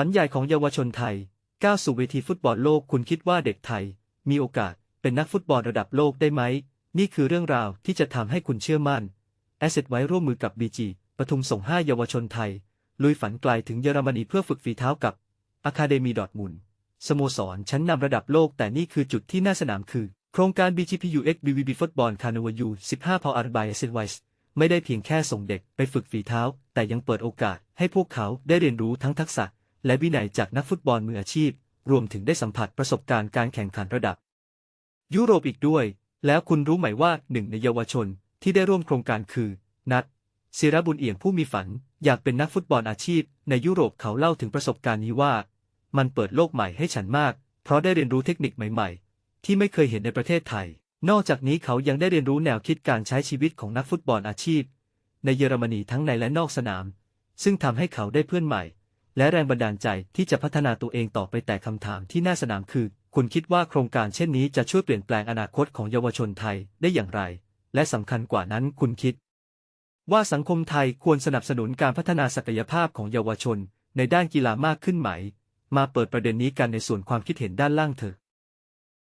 ฝันใหญ่ของเยาวชนไทยก้าวสู่เวทีฟุตบอลโลกคุณคิดว่าเด็กไทย มีโอกาสเป็นนักฟุตบอลระดับโลกได้ไหม นี่คือเรื่องราวที่จะทำให้คุณเชื่อมั่น แอสเซทไว้ร่วมมือกับ BG ปทุมส่ง5เยาวชนไทย ลุยฝันไกลถึงเยอรมนีเพื่อฝึกฝีเท้ากับ Academy ดอ t มุนสโมสรชั้นนำระดับโลกแต่นี่คือจุดที่น้าสนามคือ โครงการ BGPUX BVB Football Carnival U 15 Powered by a s s e t w i s e ไม่ได้เพียงแค่ส่งเด็กไปฝึกฝีเท้า แต่ยังเปิดโอกาสให้พวกเขาได้เรียนรู้ทั้งทักษะ และวินัยจากนักฟุตบอลมืออาชีพ รวมถึงได้สัมผัสประสบการณ์การแข่งขันระดับ ยุโรปอีกด้วย แล้วคุณรู้ไหมว่าหนึ่งในเยาวชนที่ได้ร่วมโครงการคือ นัทศิรบุญเอี่ยมผู้มีฝัน อยากเป็นนักฟุตบอลอาชีพ ในยุโรปเขาเล่าถึงประสบการณ์นี้ว่า มันเปิดโลกใหม่ให้ฉันมาก เพราะได้เรียนรู้เทคนิคใหม่ ๆ ที่ไม่เคยเห็นในประเทศไทย นอกจากนี้เขายังได้เรียนรู้แนวคิดการใช้ชีวิตของนักฟุตบอลอาชีพ ในเยอรมนีทั้งในและนอกสนาม ซึ่งทำให้เขาได้เพื่อนใหม่ และแรงบันดาลใจที่จะพัฒนาตัวเองต่อไปแต่คำถามที่น่าสนามคือ คุณคิดว่าโครงการเช่นนี้จะช่วยเปลี่ยนแปลงอนาคตของเยาวชนไทยได้อย่างไร และสำคัญกว่านั้นคุณคิด ว่าสังคมไทยควรสนับสนุนการพัฒนาศักยภาพของเยาวชน ในด้านกีฬามากขึ้นไหม มาเปิดประเด็นนี้กันในส่วนความคิดเห็นด้านล่างเถอะ